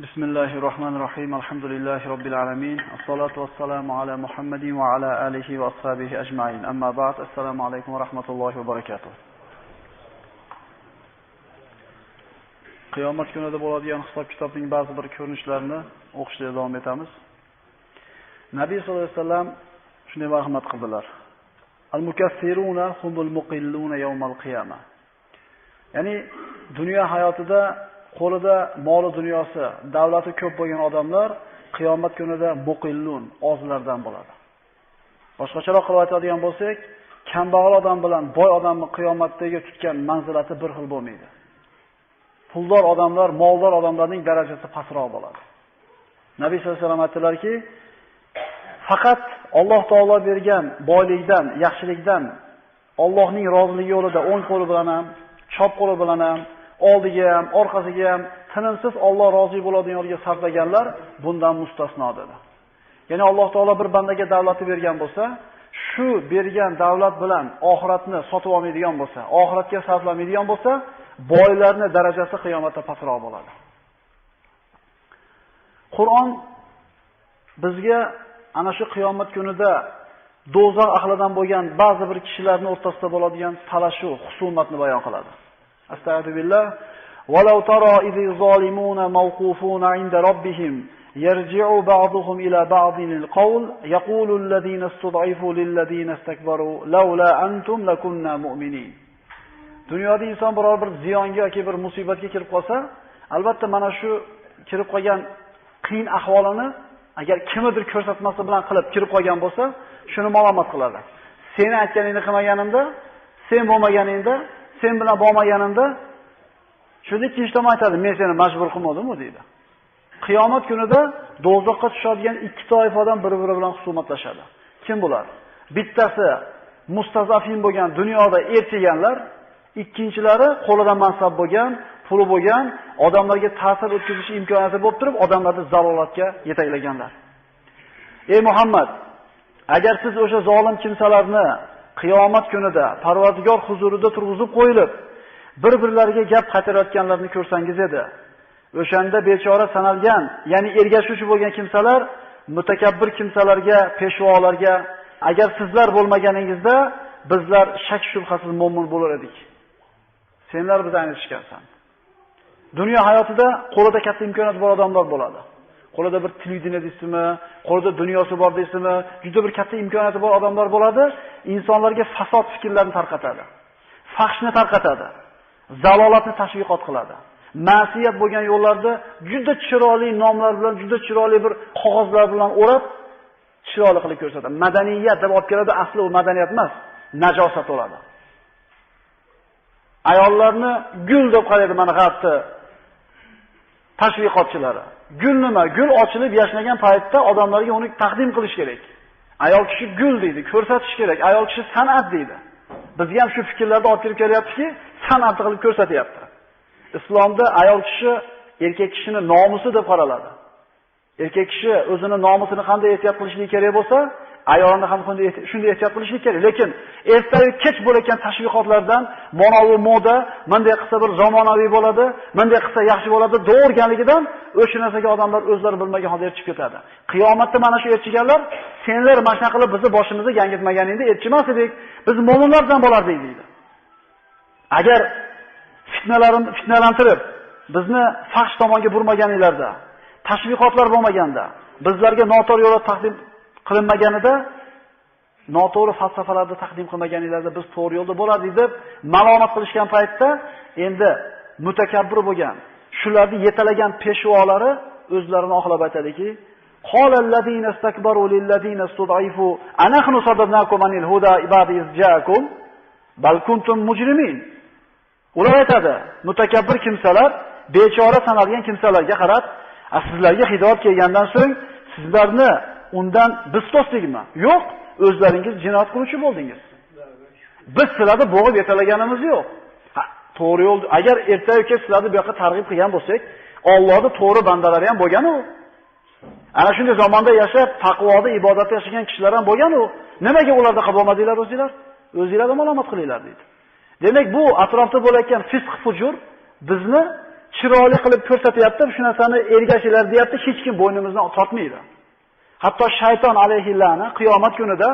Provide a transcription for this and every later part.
بسم الله الرحمن الرحيم الحمد لله رب العالمين الصلاة والسلام على محمد وعلى آله وأصحابه أجمعين أما بعد السلام عليكم ورحمة الله وبركاته qiyomat kunida bo'ladigan hisob kitobning ba'zi bir ko'rinishlarini o'qishda davom etamiz. Nabiy sollallohu alayhi vasallam shunday marhamat qildilar. Al-mukaffiruna humul muqilluna yawmal qiyamah. Ya'ni dunyo hayotida qo'lida moli dunyosi, davlati ko'p bo'lgan odamlar qiyomat kunida muqillun, ozlardan bo'ladi. Boshqacharoq qilib aytadigan bo'lsak, kambag'al odam bilan boy odamni qiyomatdagi tutgan manzilati bir xil bo'lmaydi. puldor odamlar, moldor odamlarning darajasi pastroq bo'ladi. Nabiy sollallohu alayhi vasallam aytdilarki, faqat Alloh taolo bergan boylikdan, yaxshilikdan Allohning roziligi yo'lida o'ng qo'li bilan ham, chop qo'li bilan ham, oldiga ham, orqasiga ham tinimsiz Alloh rozi bo'ladigan yo'lga sarflaganlar bundan mustasno dedi. Ya'ni Alloh taolo bir bandaga davlatni bergan bo'lsa, shu bergan davlat bilan oxiratni sotib olmaydigan bo'lsa, oxiratga sarflamaydigan bo'lsa, boylarning darajasi qiyomatda pastroq bo'ladi. Qur'on bizga ana shu qiyomat kunida do'zax ahlidan bo'lgan ba'zi bir kishilarning o'rtasida bo'ladigan talashuv, husumatni bayon qiladi. Astagfirullah. ولو ترى إذ الظالمون موقوفون عند ربهم يرجع بعضهم إلى بعض القول يقول الذين استضعفوا للذين استكبروا لولا أنتم لكنا مؤمنين Dunyoda inson biror bir ziyonga yoki bir musibatga kirib qolsa, albatta mana shu kirib qolgan qiyin ahvolini agar kimnidir ko'rsatmasi bilan qilib kirib qolgan bo'lsa, shuni malomat qiladi. Seni aytganingni qilmaganimda, sen bo'lmaganingda, sen bilan bo'lmaganimda shunda ikkinchi tomon aytadi, men seni majbur qilmadim deydi. Qiyomat kunida do'zaxga tushadigan ikki toifadan bir biri bilan husumatlashadi. Kim bular? Bittasi mustazafin bo'lgan dunyoda erchiganlar, ikkinchilari qo'lida mansab bo'lgan, puli bo'lgan, odamlarga ta'sir o'tkazish imkoniyati bo'lib turib, odamlarni zalolatga yetaklaganlar. Ey Muhammad, agar siz o'sha zolim kimsalarni qiyomat kunida Parvardigor huzurida turg'izib qo'yilib, bir-birlariga gap qaytarayotganlarni ko'rsangiz edi. O'shanda bechora sanalgan, ya'ni ergashuvchi bo'lgan kimsalar mutakabbir kimsalarga, peshvolarga agar sizlar bo'lmaganingizda bizlar shak shubhasiz mo'min bo'lar edik. Senlar bizni aynitishgansan. Dunyo hayotida qo'lida katta imkoniyat bor odamlar bo'ladi. Qo'lida bir televideniya deysizmi, qo'lida dunyosi bor deysizmi, juda bir katta imkoniyati bor odamlar bo'ladi, insonlarga fasod fikrlarni tarqatadi. Fahshni tarqatadi. Zalolatni tashviqot qiladi. Ma'siyat bo'lgan yo'llarda juda chiroyli nomlar bilan, juda chiroyli bir qog'ozlar bilan o'rab chiroyli qilib ko'rsatadi. Madaniyat deb olib keladi, asli u madaniyat emas, najosat bo'ladi. ayollarni gul deb qaraydi mana g'arbni tashviqotchilari. Gul nima? Gul ochilib yashnagan paytda odamlarga uni taqdim qilish kerak. Ayol kishi gul deydi, ko'rsatish kerak. Ayol kishi san'at deydi. Bizga ham shu fikrlarda olib kirib kelyaptiki, san'at qilib ko'rsatyapti. Islomda ayol kishi erkak kishini nomusi deb qaraladi. Erkak kishi o'zini nomusini qanday ehtiyot qilishligi kerak bo'lsa, ayolni ham shunday ehtiyot qilishlik kerak. Lekin ertayu kech bo'layotgan tashviqotlardan mana bu moda, bunday qilsa bir zamonaviy bo'ladi, bunday qilsa yaxshi bo'ladi, to'g'riganligidan o'sha narsaga odamlar o'zlari bilmagan holda erchib ketadi. Qiyomatda mana shu erchiganlar, senlar mana shunaqa qilib bizni boshimizni yangitmaganingda erchimas edik, biz mo'minlardan bo'lardik deydi. Agar fitnalarni fitnalantirib, bizni fahsh tomonga burmaganinglarda, tashviqotlar bo'lmaganda, bizlarga noto'g'ri yo'lda taqdim qilinmaganida noto'g'ri falsafalarni taqdim qilmaganinglarda biz to'g'ri yo'lda bo'ladik deb malomat qilishgan paytda endi mutakabbir bo'lgan, shularni yetalagan peshvolari o'zlarini oxlab aytadiki, qala allazina istakbaru lillazina anahnu sadadnakum anil huda ibadi izja'akum bal mujrimin. Ular aytadi, mutakabbir kimsalar, bechora sanalgan kimsalarga qarab, sizlarga hidoyat kelgandan so'ng sizlarni undan biz to'sdikmi? Yo'q, o'zlaringiz jinoyat qiluvchi bo'ldingiz. Biz sizlarni bo'g'ib yetalaganimiz yo'q. Ha, to'g'ri yo'l, agar ertaga kech sizlarni bu yoqqa targ'ib qilgan bo'lsak, Allohning to'g'ri bandalari ham bo'lgan u. Ana shunday zamonda yashab, taqvoda, ibodatda yashagan kishilar ham bo'lgan u. Nimaga ularda qilib olmadinglar o'zinglar? O'zinglar ma'lumot qilinglar deydi. Demak, bu atrofda bo'layotgan fisq fujur bizni chiroyli qilib ko'rsatyapti, shu narsani ergashinglar deyapti, hech kim bo'ynimizdan tortmaydi. Hatto shayton alayhillani qiyomat kunida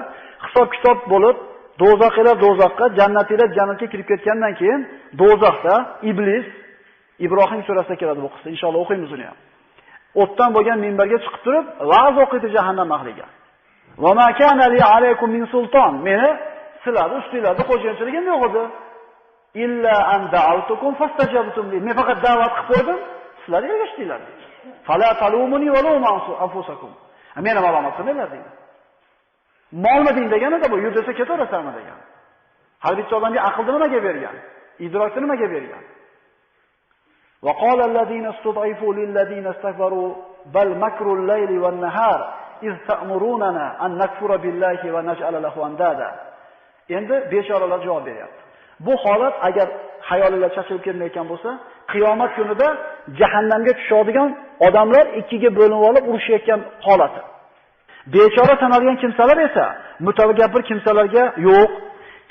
hisob-kitob bo'lib, dozoqlar dozoqqa, jannatlar jannatga kirib ketgandan keyin dozoqda iblis Ibrohim surasida keladi bu qissa. Inshaalloh o'qiymiz uni ham. O'tdan bo'lgan minbarga chiqib turib, va'z o'qiydi jahannam ahliga. Va ma kana li alaykum min sulton. Meni sizlarni ustingizda qo'yganchiligim yo'q edi. Illa an da'awtukum fastajabtum li. Men faqat da'vat qilib qo'ydim, sizlar ergashdinglar. Fala talumuni va lum anfusakum. Meni malomat qilmanglar deydi. molmiding deganida bu yursa ketaverasanmi degan. Har bitta odamga aqlni nimaga bergan? Idrokni nimaga bergan? Va qala allazina bal wan-nahar iz ta'murunana an nakfura billahi. Endi beshoralar javob beryapti. Bu holat agar hayolinglar chachilib kelmayotgan bo'lsa, qiyomat kunida jahannamga tushadigan odamlar ikkiga bo'linib olib urushayotgan holati Bechora sanalgan kimsalar esa mutavakkir kimsalarga yo'q,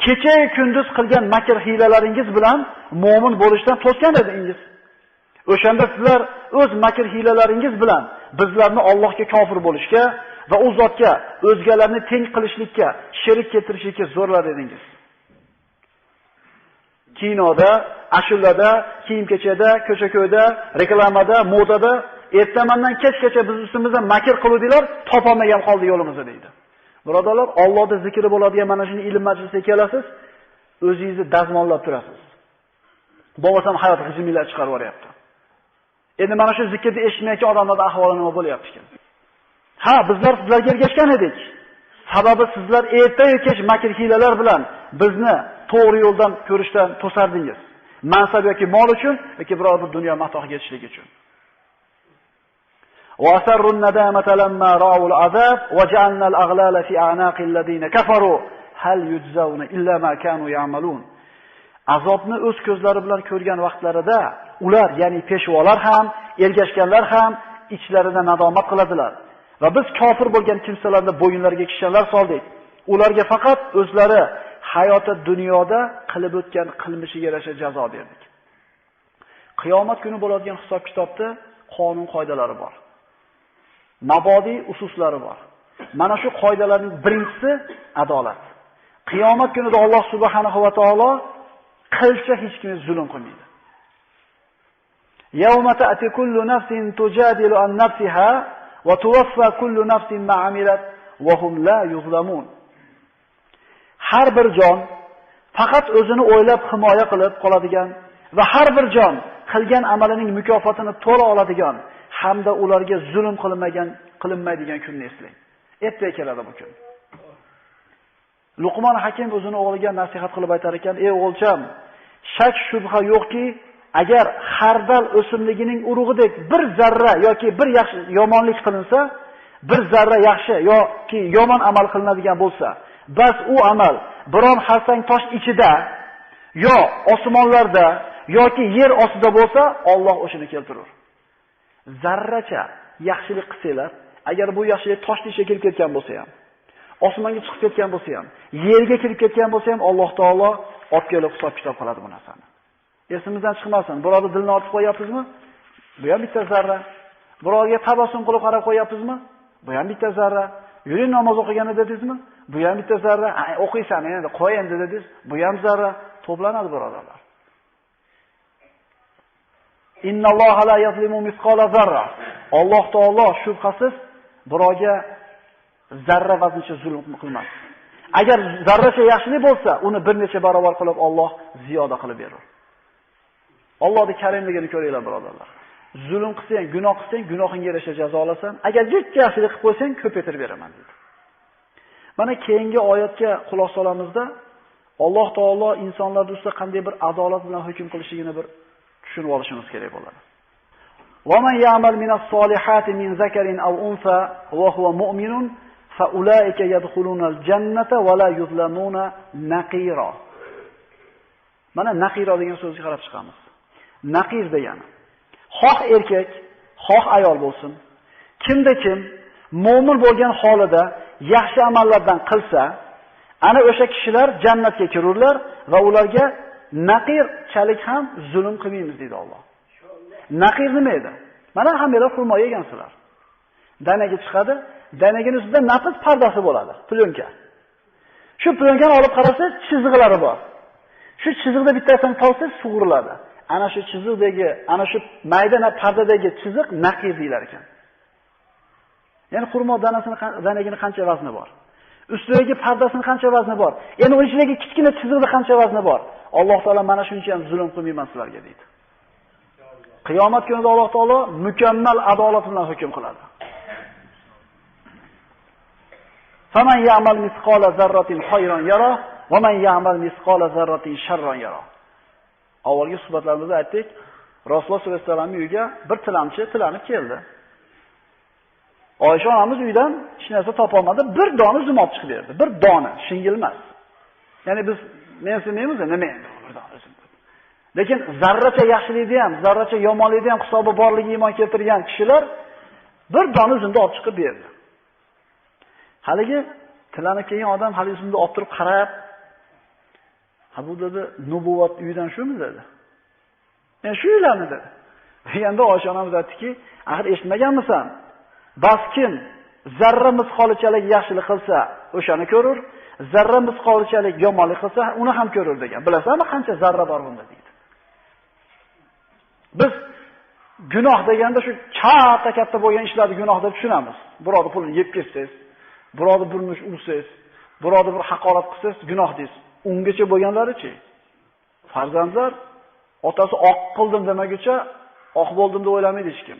kecha kunduz qilgan makr hiylalaringiz bilan mu'min bo'lishdan to'sgan edingiz. O'shanda sizlar o'z makr hiylalaringiz bilan bizlarni Allohga kofir bo'lishga va u zotga o'zgalarni teng qilishlikka, sherik keltirishlikka zo'rlar edingiz. Kinoda, ashulada, kiyim-kechada, ko'cha-ko'yda, reklamada, modada ertamandan kechgacha biz ustimizda makr qiluvdilar, topolmagan qoldi yo'limizni deydi. Birodarlar, Allohda zikri bo'ladigan mana shuni ilm majlisiga kelasiz, o'zingizni dazmollab turasiz. Bo'lmasam hayot g'ijimlar chiqarib yuboryapti. Endi mana shu zikrni eshitmayotgan odamlarning ahvoli nima bo'lyapti ekan? Ha, bizlar sizlarga ergashgan edik. Sababi sizlar ertayu kech makr hilalar bilan bizni to'g'ri yo'ldan ko'rishdan to'sardingiz. Mansab yoki mol uchun yoki biror bir dunyo matohiga yetishlik uchun. وأسروا الندامة لما رأوا العذاب وجعلنا الأغلال في أعناق الذين كفروا هل يجزون إلا ما كانوا يعملون azobni o'z ko'zlari bilan ko'rgan vaqtlarida ular ya'ni peshvolar ham ergashganlar ham ichlarida nadomat qiladilar va biz kofir bo'lgan kimsalarni bo'yinlariga kishanlar soldik ularga faqat o'zlari hayoti dunyoda qilib o'tgan qilmishiga yarasha jazo berdik qiyomat kuni bo'ladigan hisob kitobda qonun qoidalari bor mabodiy ususlari bor. Mana shu qoidalarning birinchisi adolat. Qiyomat kunida Alloh subhanahu va taolo qilcha hech kim zulm qilmaydi. Yawma ta'ti kullu nafsin tujadilu an nafsiha va tuwaffa kullu nafsin ma amilat va hum la yuzlamun. Har bir jon faqat o'zini o'ylab himoya qilib qoladigan va har bir jon qilgan amalining mukofotini to'la oladigan hamda ularga zulm qilinmagan qilinmaydigan kunni eslang. Ertaga keladi bu kun. Luqmon Hakim o'zini o'g'liga nasihat qilib aytar ekan: "Ey o'g'ilcham, shak shubha yo'qki, agar xardal o'simligining urug'idek bir zarra yoki bir yaxshi yomonlik qilinsa, bir zarra yaxshi yoki yomon amal qilinadigan bo'lsa, bas u amal biron xarsang tosh ichida yo osmonlarda yoki yer ostida bo'lsa, Alloh o'shini keltirur. zarracha yaxshilik qilsanglar, agar bu yaxshilik tosh ichiga kirib ketgan bo'lsa ham, osmonga chiqib ketgan bo'lsa ham, yerga kirib ketgan bo'lsa ham Alloh taolo olib kelib hisob kitob qiladi bu narsani. Esimizdan chiqmasin. Birovni dilni otib qo'yapsizmi? Bu ham bitta zarra. Birovga tabassum qilib qarab qo'yapsizmi? Bu ham bitta zarra. Yuring namoz o'qigani dedingizmi? Bu ham bitta zarra. O'qiysan endi, qo'y endi dedingiz. Bu ham zarra to'planadi birodarlar. Innalloha la yazlimu misqola zarra. Alloh taolo shubhasiz birovga zarra vazncha zulm qilmas. Agar zarracha yaxshilik bo'lsa, uni bir necha barobar qilib Alloh ziyoda qilib beradi. Allohning karimligini ko'ringlar birodarlar. Zulm qilsang, gunoh qilsang, gunohingga yarasha jazo olasan. Agar jitta yaxshilik qilib qo'ysang, ko'paytirib beraman dedi. Mana keyingi oyatga quloq solamizda Alloh taolo insonlar ustida qanday bir adolat bilan hukm qilishligini bir tushunib olishimiz kerak bo'ladi. وَمَنْ يَعْمَلْ مِنَ الصَّالِحَاتِ مِنْ ذَكَرٍ أَوْ أُنْثَى وَهُوَ مُؤْمِنٌ فَأُولَئِكَ يَدْخُلُونَ الْجَنَّةَ وَلَا يُظْلَمُونَ نَقِيرًا Mana naqiro degan so'zga qarab chiqamiz. Naqir degani xoh erkak, xoh ayol bo'lsin, kimda kim mo'min bo'lgan holida yaxshi amallardan qilsa, ana o'sha kishilar jannatga kirurlar va ularga naqir chalik ham zulm qilmaymiz deydi Alloh. Naqir nima edi? Mana hammanglar xurmo yegansizlar. Danaga chiqadi, danagining ustida nafis pardasi bo'ladi, plyonka. Shu plyonkani olib qarasangiz, chiziqlari bor. Shu chiziqda bittasini tolsangiz sug'uriladi. Ana shu chiziqdagi, ana shu mayda pardadagi chiziq naqir deyilar ekan. Ya'ni xurmo danasini danagini qancha vazni bor? Ustidagi pardasini qancha vazni bor? Ya'ni uning ichidagi kichkina chiziqda qancha vazni bor? Alloh taolo mana shuncha ham zulm qilmayman sizlarga deydi. Qiyomat kunida Alloh taolo mukammal adolat bilan hukm qiladi. Faman ya'mal misqala zarratin khayran yara va man ya'mal misqala zarratin sharran yara. Avvalgi suhbatlarimizda aytdik, Rasululloh sollallohu alayhi vasallamning uyiga bir tilamchi tilanib keldi. Oysha onamiz uydan hech narsa topolmadi, bir dona zumot chiqib berdi. Bir dona, shingilmas. Ya'ni biz men sinmaymiz, nima endi? Lekin zarracha yaxshilikni ham, zarracha yomonlikni ham hisobi borligi iymon keltirgan kishilar bir dona zunda olib chiqib berdi. Haligi tilanib kelgan odam haligi zunda olib turib qarab, "Ha bu dedi, nubuvat uyidan shumi?" dedi. Men shu uylarni" dedi. Deganda Oysha onamiz aytdiki, "Axir eshitmaganmisan? Bas kim zarra misqolichalik yaxshilik qilsa, o'shani ko'rur, zarra misqolichalik yomonlik qilsa, uni ham ko'rur" degan. Bilasanmi qancha zarra bor bunda deydi. Biz gunoh deganda shu katta katta bo'lgan ishlarni gunoh deb tushunamiz. Birovni pulini yeb ketsangiz, birovni burnini ursangiz, birovni bir haqorat qilsangiz gunoh deysiz. Ungacha bo'lganlarichi? Farzandlar otasi oq qildim demaguncha oq bo'ldim deb o'ylamaydi hech kim.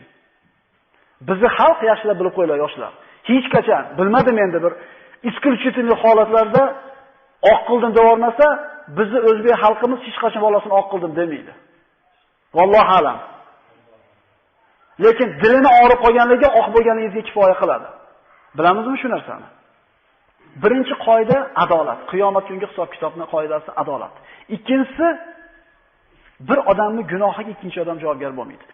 Bizi xalq yaxshilab bilib qo'ylar yoshlar. Hech qachon bilmadim endi bir iskulchitinli holatlarda oq qildim deb bizni o'zbek xalqimiz hech qachon bolasini oq qildim demaydi. Vallohu alam. Lekin dilini og'rib qolganligi oq bo'lganligingizga kifoya qiladi. Bilamizmi shu narsani? Birinchi qoida adolat. Qiyomat kungi hisob-kitobning qoidasi adolat. Ikkinchisi bir odamning gunohiga ikkinchi odam javobgar bo'lmaydi.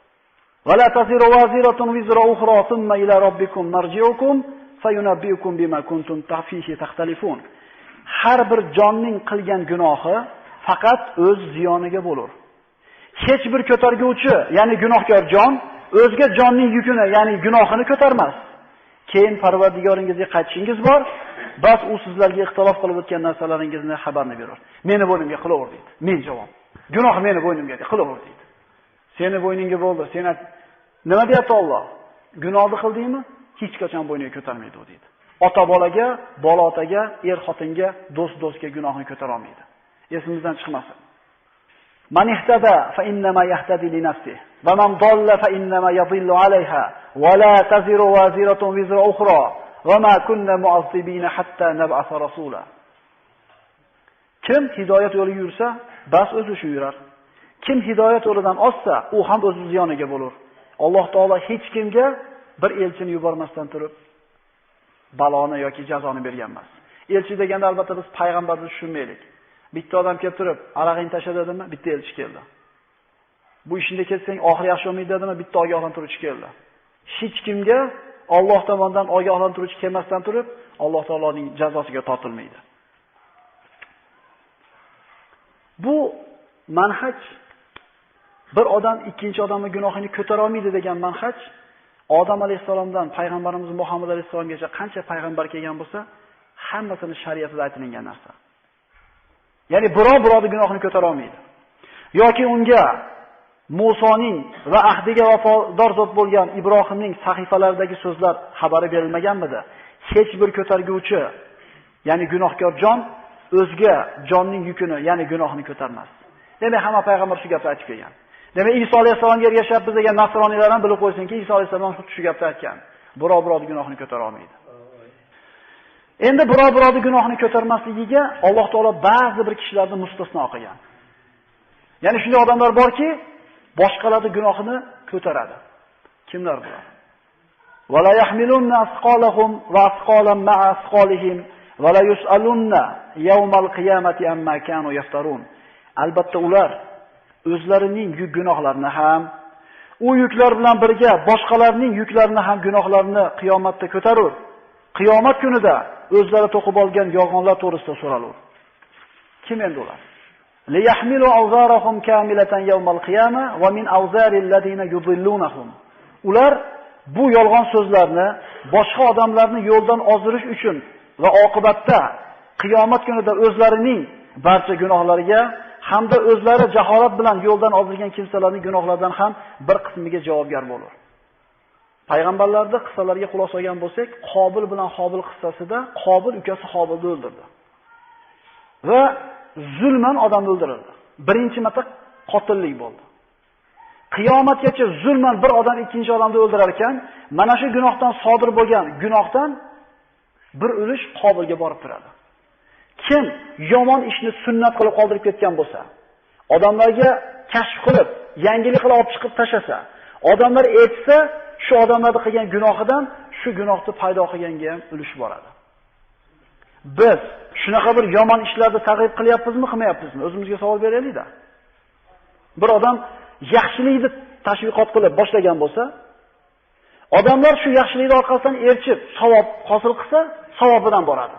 ولا تزر وازرة وزر أخرى ثم إلى ربكم مرجعكم فينبئكم بما كنتم فيه تختلفون Har bir jonning qilgan gunohi faqat o'z ziyoniga bo'lar. Hech bir ko'targuvchi, ya'ni gunohkor jon o'zga jonning yukini, ya'ni gunohini ko'tarmas. Keyin Parvardigoringizga qaytishingiz bor, bas u sizlarga ixtilof qilib o'tgan narsalaringizni xabarni berar. Meni bo'ynimga qilaver deydi. Men javob. Gunoh meni bo'ynimga qilaver deydi. Seni bo'yningga bo'ldi. Sen nima deyapti Alloh? Gunohni qildingmi? Hech qachon bo'yniga ko'tarmaydi u deydi. Ota bolaga, bola otaga, er xotinga, do'st do'stga gunohni ko'tara olmaydi. Esimizdan chiqmasin. Man ihtada fa innama yahtadi li nafsihi va man dalla fa innama yadhillu alayha va la taziru waziratun wizra ukhra va ma kunna mu'azzibina hatta nab'atha rasula. Kim hidoyat yo'liga yursa, bas o'zi shu yurar. Kim hidoyat yo'lidan ozsa, u ham o'z ziyoniga bo'lar. Alloh taolo hech kimga bir elchini yubormasdan turib baloni yoki jazoni bergan emas. Elchi deganda albatta biz payg'ambarni tushunmaylik. Bitta odam kelib turib, arag'ingni tasha dedimi? Bitta elchi keldi. Bu ishingda ketsang oxiri yaxshi bo'lmaydi dedimi? Bitta ogohlantiruvchi keldi. Hech kimga Alloh tomonidan ogohlantiruvchi kelmasdan turib, Alloh taoloning jazosiga tortilmaydi. Bu manhaj bir odam ikkinchi odamning gunohini ko'tara olmaydi degan manhaj Odam alayhisolamdan payg'ambarimiz Muhammad alayhisolamgacha qancha payg'ambar kelgan bo'lsa, hammasini shariatida aytilgan narsa. Ya'ni birov birovning gunohini ko'tara olmaydi. Yoki unga Musoning va ahdiga vafodor zot bo'lgan Ibrohimning sahifalaridagi so'zlar xabari berilmaganmidi? Hech bir ko'targuvchi, ya'ni gunohkor jon o'zga jonning yukini, ya'ni gunohini ko'tarmas. Demak, hamma payg'ambar shu gapni aytib kelgan. Demak, Iso alayhisalomga ergashib degan nasroniylar ham bilib qo'ysinki, Iso alayhisalom shu gapni aytgan. Birov birovning gunohini ko'tara olmaydi. Endi birov birovning gunohini ko'tarmasligiga Alloh taolo ba'zi bir kishilarni mustasno qilgan. Ya'ni shunday odamlar borki, boshqalarning gunohini ko'taradi. Kimlar bular? Va la yahmilunna asqalahum va asqalan ma'a asqalihim va la yus'alunna yawmal qiyamati amma kanu yaftarun. Albatta ular o'zlarining yuk gunohlarini ham u yuklar bilan birga boshqalarning yuklarini ham gunohlarini qiyomatda ko'tarur. Qiyomat kunida o'zlari to'qib olgan yolg'onlar to'g'risida so'ralur. Kim endi ular? liyahmilu awzarahum kamilatan yawmal qiyama va min awzaril ladina yudillunahum. Ular bu yolg'on so'zlarni boshqa odamlarni yo'ldan ozdirish uchun va oqibatda qiyomat kunida o'zlarining barcha gunohlariga hamda o'zlari jaholat bilan yo'ldan ozilgan kimsalarning gunohlaridan ham bir qismiga javobgar bo'lur. Payg'ambarlarning qissalariga quloq solgan bo'lsak, Qobil bilan Hobil qissasida Qobil ukasi Hobilni o'ldirdi. Va zulman odam o'ldirildi. Birinchi marta qotillik bo'ldi. Qiyomatgacha zulman bir odam ikkinchi odamni o'ldirar ekan, mana shu gunohdan sodir bo'lgan gunohdan bir ulush Qobilga borib turadi. Kim yomon ishni sunnat qilib qoldirib ketgan bo'lsa, odamlarga kashf qilib, yangilik qilib olib chiqib tashasa, odamlar aytsa, shu odamlarning qilgan gunohidan shu gunohni paydo qilganga ham ulush boradi. Biz shunaqa bir yomon ishlarni targ'ib qilyapmizmi, qilmayapmizmi? O'zimizga savol beraylik-da. Bir odam yaxshilikni tashviqot qilib boshlagan bo'lsa, odamlar shu yaxshilikni orqasidan erchib, savob hosil qilsa, savobidan boradi.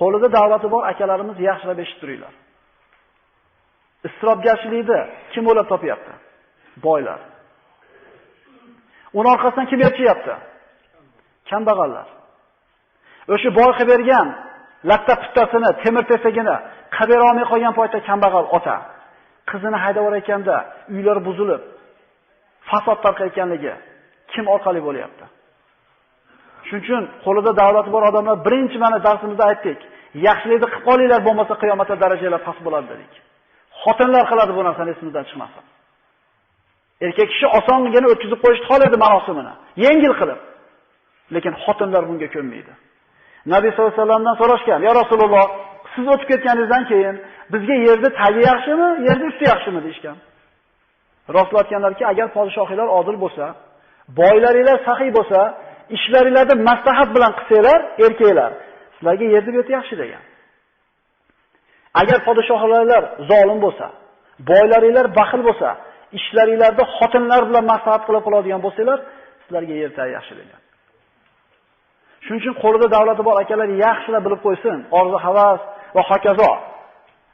Qo'lida davlati bor akalarimiz yaxshilab eshitib turinglar. Isrofgarchilikni kim o'ylab topyapti? Boylar. Uni orqasidan kim erchyapti? Kambag'allar. O'sha boy qilib bergan latta puttasini, temir tesagini qilib olmay qolgan paytda kambag'al ota qizini haydab o'rayotganda uylar buzilib, fasod tarqayotganligi kim orqali bo'lyapti? Shuning uchun qo'lida davlati bor odamlar birinchi mana darsimizda aytdik. Yaxshilikni qilib qolinglar, bo'lmasa qiyomatda darajalar past bo'ladi dedik. Xotinlar qiladi bu narsani esimizdan chiqmasin. Erkak kishi osongina o'tkazib qo'yishni xohlaydi marosimini, yengil qilib. Lekin xotinlar bunga ko'nmaydi. Nabiy sollallohu alayhi vasallamdan so'rashgan: "Ya Rasululloh, siz o'tib ketganingizdan keyin bizga yerni tagi yaxshimi, yerni usti yaxshimi?" deishgan. Rasul aytganlarki, agar podshohlar odil bo'lsa, boylaringlar saxiy bo'lsa, ishlaringlarni maslahat bilan qilsanglar, erkaklar, sizlarga yer deb yaxshi degan. Agar podshohlaringlar zolim bo'lsa, boylaringlar baxil bo'lsa, ishlaringlarni xotinlar bilan maslahat qilib qoladigan bo'lsanglar, sizlarga yer yaxshi degan. Shuning uchun qo'lida davlati bor akalar yaxshilab bilib qo'ysin, orzu havas va hokazo.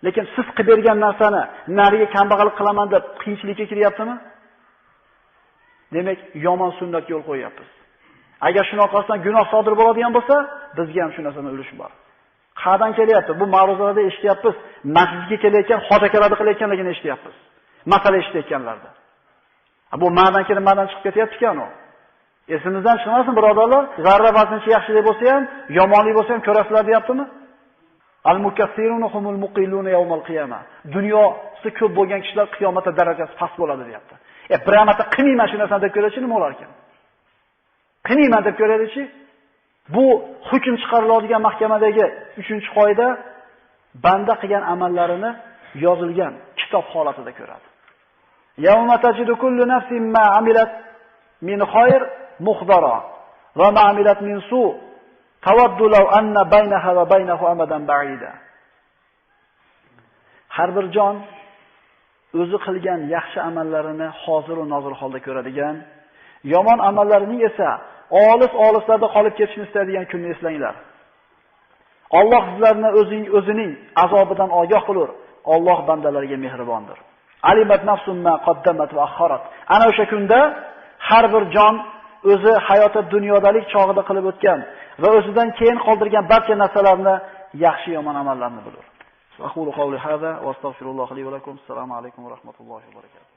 Lekin siz qilib bergan narsani nariga kambag'allik qilaman deb qiyinchilikka kiryaptimi? Demak, yomon sunnatga yo'l qo'yyapmiz. Agar shuni orqasidan gunoh sodir bo'ladigan bo'lsa, bizga ham shu narsadan ulush bor. Qadan kelyapti? Bu ma'ruzalarda eshityapmiz. Masjidga kelayotgan xotakalarni qilayotganligini eshityapmiz. Masala eshitayotganlarda. Bu ma'dan kelib ma'dan chiqib ketyapti-ku u. Esimizdan chiqmasin birodarlar, zarra vaznchi yaxshilik bo'lsa ham, yomonlik bo'lsa ham ko'rasizlar deyaptimi? Al-mukaffiruna humul muqilluna yawmal qiyamah. Dunyosi ko'p bo'lgan kishilar qiyomatda darajasi past bo'ladi deyapti. E, bir marta qilmayman shu narsani deb ko'rachi nima bo'lar ekan? Qilmayman deb ko'radichi? Bu hukm chiqariladigan mahkamadagi 3-qoida banda qilgan amallarini yozilgan kitob holatida ko'radi. Yawma tajidu kullu nafsin ma amilat min khayr muhdara va ma amilat min su tawaddu law anna baynaha va baynahu amadan ba'ida. Har bir jon o'zi qilgan yaxshi amallarini hozir va nozir holda ko'radigan, yomon amallarining esa olis-olislarda qolib ketishni istaydigan kunni eslanglar. Alloh sizlarni o'zing o'zining azobidan ogoh qilur. Alloh bandalariga mehribondir. Alimat nafsum ma qaddamat va akharat. Ana o'sha kunda har bir jon o'zi hayoti dunyodalik chog'ida qilib o'tgan va o'zidan keyin qoldirgan barcha narsalarni yaxshi yomon amallarni bilur. Aqulu qawli hada va astagfirulloh li va lakum. Assalomu alaykum va rahmatullohi va barakatuh.